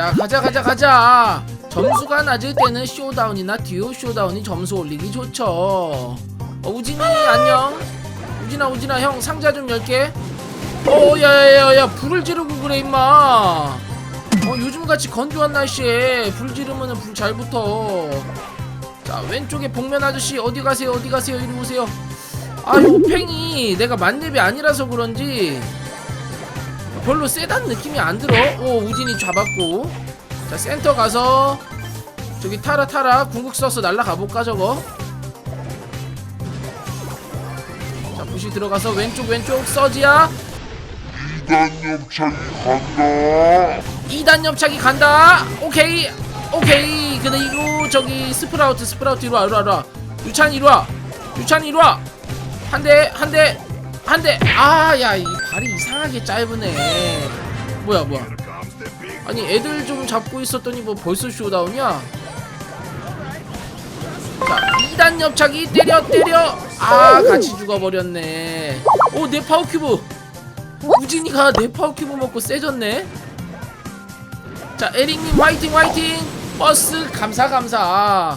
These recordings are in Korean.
자 가자 가자 가자. 점수가 낮을 때는 쇼다운이나 듀오 쇼다운이 점수 올리기 좋죠. 어, 우진이 안녕. 우진아 우진아 형 상자 좀 열게. 어 야야야야 불을 지르고 그래 임마. 어 요즘같이 건조한 날씨에 불 지르면은 불 잘 붙어. 자 왼쪽에 복면 아저씨 어디 가세요? 어디 가세요? 이리 오세요. 아 요 팽이 내가 만렙이 아니라서 그런지 별로 세다는 느낌이 안 들어. 오 우진이 잡았고. 자 센터 가서 저기 타라 타라. 궁극 써서 날라가 볼까 저거? 자 부시 들어가서 왼쪽 왼쪽. 서지야. 2단 옆차기 간다. 2단 옆차기 간다 오케이. 오케이. 그리고 저기 스프라우트 스프라우트. 이리와 이리와 이리와. 유찬 이리와. 유찬 이리와. 한대한대 한 대. 아야 이 발이 이상하게 짧으네. 뭐야 뭐야. 아니 애들 좀 잡고 있었더니 뭐 벌써 쇼다운이야? 자 2단 옆차기 때려 때려. 아 같이 죽어버렸네. 오내 파워큐브. 우진이가 내 파워큐브 먹고 세졌네. 자 에릭님 화이팅 화이팅. 버스 감사 감사.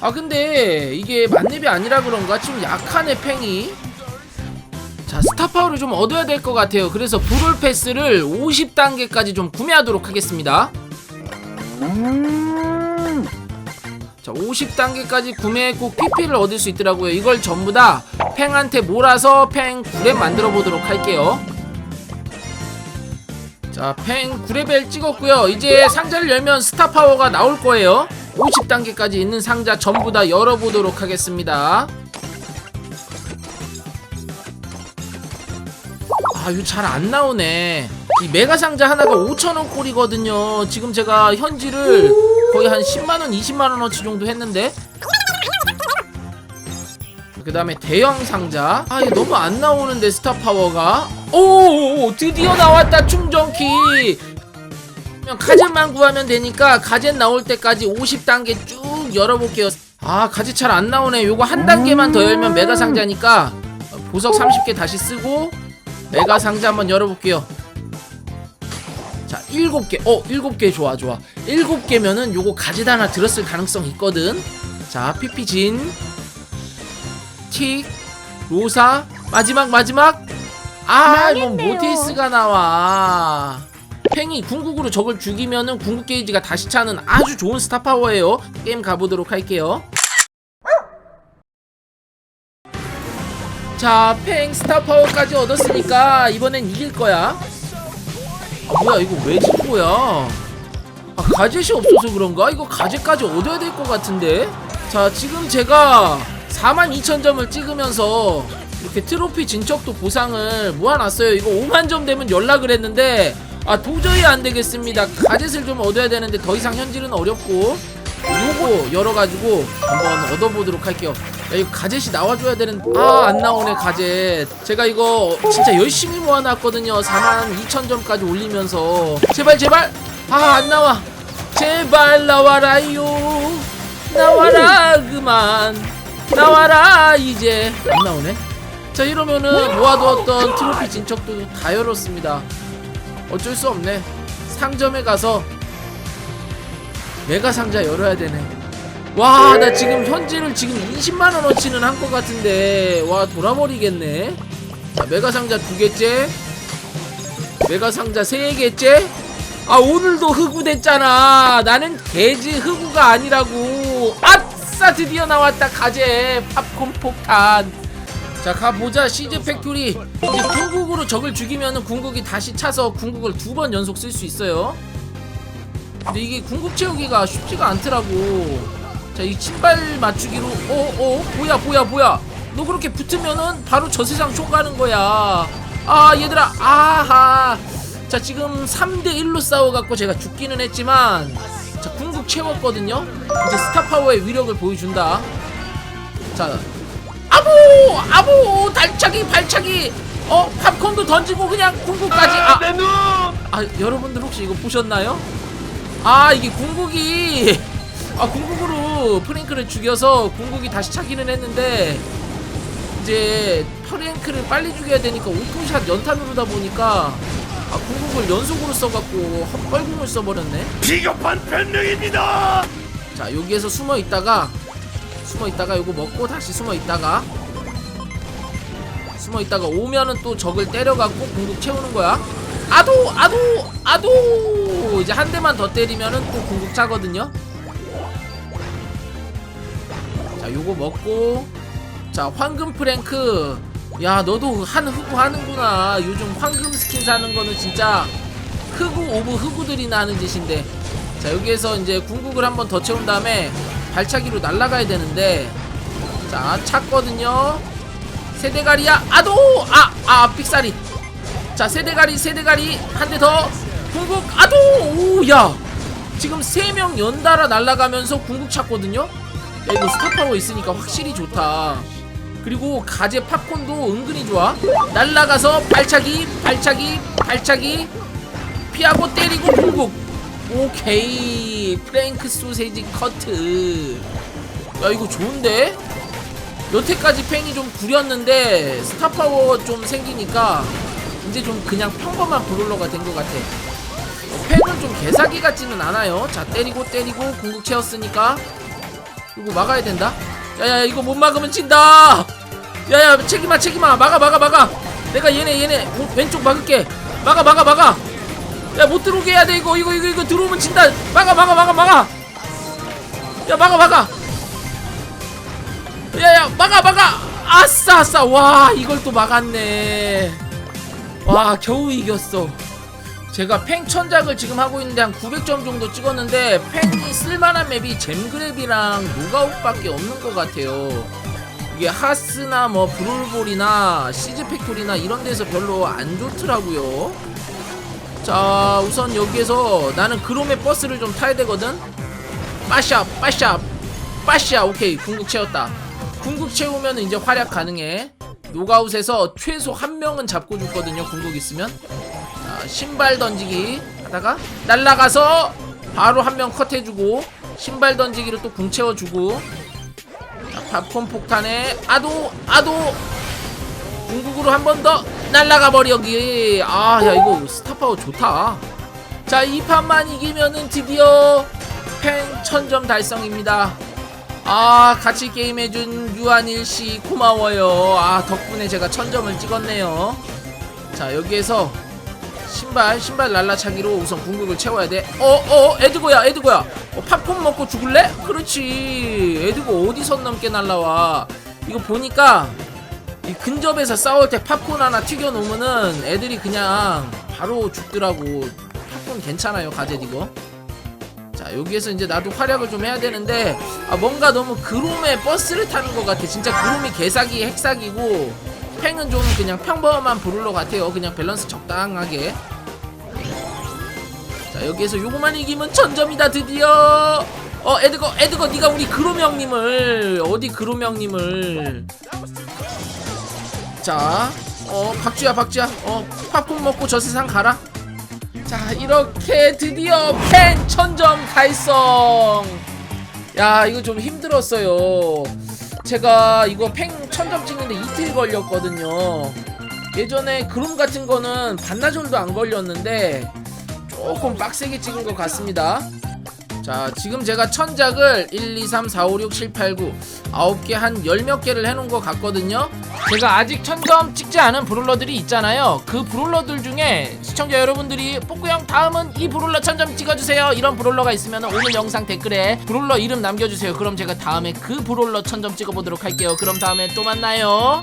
아 근데 이게 만렙이 아니라 그런가? 좀 약하네 팽이 자 스타파워를 좀 얻어야 될 것 같아요 그래서 브롤 패스를 50단계까지 좀 구매하도록 하겠습니다 자 50단계까지 구매했고 PP를 얻을 수 있더라고요 이걸 전부 다 팽한테 몰아서 팽 9렙 만들어 보도록 할게요 자, 팽 9레벨 찍었고요. 이제 상자를 열면 스타 파워가 나올 거예요. 50단계까지 있는 상자 전부 다 열어보도록 하겠습니다. 아, 이거 잘 안 나오네. 이 메가 상자 하나가 5천원 꼴이거든요. 지금 제가 현질을 거의 한 10만원, 20만원어치 정도 했는데. 그 다음에 대형 상자 아 이거 너무 안 나오는데 스타 파워가 오 드디어 나왔다 충전키 가젯만 구하면 되니까 가젯 나올 때까지 50단계 쭉 열어볼게요 아 가젯 잘 안 나오네 요거 한 단계만 더 열면 메가 상자니까 보석 30개 다시 쓰고 메가 상자 한번 열어볼게요. 자 7개. 어 7개. 좋아 좋아. 7개면은 요거 가젯 하나 들었을 가능성 있거든. 자 피피진. 틱 로사. 마지막 마지막. 아 이건. 모티스가 나와. 팽이 궁극으로 적을 죽이면은 궁극 게이지가 다시 차는 아주 좋은 스타 파워예요. 게임 가보도록 할게요 자 팽 스타 파워까지 얻었으니까 이번엔 이길 거야. 아, 뭐야 이거 왜 진 거야? 아 가젯이 없어서 그런가? 이거 가젯까지 얻어야 될 것 같은데? 자 지금 제가 42,000점을 찍으면서 이렇게 트로피 진척도 보상을 모아놨어요. 이거 5만점 되면 연락을 했는데 아 도저히 안 되겠습니다. 가젯을 좀 얻어야 되는데 더 이상 현질은 어렵고 요거 열어가지고 한번 얻어보도록 할게요 야 이거 가젯이 나와줘야 되는 아 안 나오네 가젯. 제가 이거 진짜 열심히 모아놨거든요. 42,000점까지 올리면서. 제발 제발! 아 안 나와. 제발 나와라요. 나와라 그만. 나와라 이제. 안 나오네? 자 이러면은 모아두었던 트로피 진척도 다 열었습니다. 어쩔 수 없네. 상점에 가서 메가 상자 열어야 되네 와 나 지금 현질을 지금 20만원어치는 한 것 같은데. 와 돌아버리겠네. 자 메가 상자 두 개째. 메가 상자 세 개째. 아 오늘도 흑우 됐잖아. 나는 개지 흑우가 아니라고. 아싸 드디어 나왔다 가재. 팝콘 폭탄. 자 가보자. 시즈 팩토리. 이제 궁극으로 적을 죽이면은 궁극이 다시 차서 궁극을 두 번 연속 쓸 수 있어요. 근데 이게 궁극 채우기가 쉽지가 않더라고 자 이 신발 맞추기로. 어어 뭐야 뭐야 뭐야. 너 그렇게 붙으면은 바로 저 세상 총 가는 거야. 아 얘들아 아하. 자 지금 3대1로 싸워갖고 제가 죽기는 했지만 자 궁극 채웠거든요. 이제 스타파워의 위력을 보여준다. 자 아부 아부 달차기 발차기. 어 팝콘도 던지고 그냥 궁극까지. 아, 내 눈! 아 여러분들 혹시 이거 보셨나요? 아 이게 궁극이 아 궁극으로 프랭크를 죽여서 궁극이 다시 차기는 했는데 이제 프랭크를 빨리 죽여야 되니까 오토샷 누르다 보니까 아 궁극을 연속으로 써갖고 헛벌궁을 써버렸네. 비겁한 변명입니다. 자 여기에서 숨어 있다가 숨어 있다가 요거 먹고 다시 숨어 있다가 숨어 있다가 오면은 또 적을 때려갖고 궁극 채우는 거야. 아도 아도 아도! 이제 한 대만 더 때리면은 또 궁극 차거든요 자 요거 먹고. 자 황금 프랭크. 야 너도 한 흑우 하는구나. 요즘 황금 스킨 사는 거는 진짜 흑우 오브 흑우들이나 하는 짓인데. 자 여기에서 이제 궁극을 한 번 더 채운 다음에 발차기로 날아가야 되는데. 자 찼거든요. 세대가리야 아도! 아아 삑사리. 자 세대가리 세대가리. 한 대 더. 궁극 아도! 오야. 지금 세명 연달아 날아가면서 궁극 찼거든요 야 이거 스타파워 있으니까 확실히 좋다. 그리고 가제 팝콘도 은근히 좋아. 날아가서 발차기 발차기 발차기. 피하고 때리고 궁극 오케이. 프랭크 소세지 커트. 야 이거 좋은데? 여태까지 팽이 좀 구렸는데 스타파워 좀 생기니까 이제 좀 그냥 평범한 브롤러가 된 것 같아. 어, 팽은 좀 개사기 같지는 않아요. 자 때리고 때리고 궁극 채웠으니까 이거 막아야 된다? 야야 이거 못 막으면 진다! 야야 책임아 책임아! 막아 막아 막아! 내가 얘네 얘네 오, 왼쪽 막을게. 막아 막아 막아! 야 못 들어오게 해야 돼 이거 이거 이거 이거 들어오면 진다! 막아 막아 막아 막아! 야 막아 막아! 야야 막아 막아! 아싸 아싸! 와 이걸 또 막았네. 와 겨우 이겼어 제가 팽 천작을 지금 하고 있는데 한 900점 정도 찍었는데 팽이 쓸만한 맵이 잼그랩이랑 노가웃밖에 없는 것 같아요. 이게 하스나 뭐 브롤볼이나 시즈 팩토리나 이런 데서 별로 안 좋더라고요. 자 우선 여기에서 나는 그롬의 버스를 좀 타야 되거든. 빠샤 빠샤 빠샤. 오케이 궁극 채웠다. 궁극 채우면 이제 활약 가능해. 노가웃에서 최소 한 명은 잡고 죽거든요 궁극 있으면 자 신발 던지기 하다가 날라가서 바로 한 명 컷해주고 신발 던지기로 또 궁 채워주고. 자, 팝콘 폭탄에 아도 아도. 궁극으로 한 번 더 날라가 버려기. 아 야 이거 스타파워 좋다. 자 이 판만 이기면은 드디어 팽 천점 달성입니다. 아 같이 게임해준 유한일씨 고마워요. 아 덕분에 제가 천점을 찍었네요. 자 여기에서 신발 신발 날라차기로 우선 궁극을 채워야 돼. 어어 에드고야 에드고야. 어, 팝콘 먹고 죽을래? 그렇지. 에드고 어디 선 넘게 날라와. 이거 보니까 이 근접에서 싸울 때 팝콘 하나 튀겨 놓으면은 애들이 그냥 바로 죽더라고. 팝콘 괜찮아요 가젯 이거? 자 여기에서 이제 나도 활약을 좀 해야 되는데 아 뭔가 너무 그롬의 버스를 타는 것 같아. 진짜 그롬이 개사기 핵사기고 팽은 좀 그냥 평범한 브룰러 같아요 그냥 밸런스 적당하게 자 여기에서 요거만 이기면 천점이다 드디어 어 에드거 에드거 네가 우리 그롬 형님을 어디 그롬 형님을 자, 어, 박쥐야, 박쥐야, 어, 팝콘 먹고 저 세상 가라. 자, 이렇게 드디어 팬 천점 달성. 야, 이거 좀 힘들었어요. 제가 이거 팽 천점 찍는데 이틀 걸렸거든요. 예전에 그룹 같은 거는 반나절도 안 걸렸는데 조금 빡세게 찍은 것 같습니다. 자 지금 제가 천작을 1, 2, 3, 4, 5, 6, 7, 8, 9 9개 한 열 몇 개를 해놓은 것 같거든요. 제가 아직 천점 찍지 않은 브롤러들이 있잖아요. 그 브롤러들 중에 시청자 여러분들이 뽀꾸형 다음은 이 브롤러 천점 찍어주세요. 이런 브롤러가 있으면 오늘 영상 댓글에 브롤러 이름 남겨주세요. 그럼 제가 다음에 그 브롤러 천점 찍어보도록 할게요. 그럼 다음에 또 만나요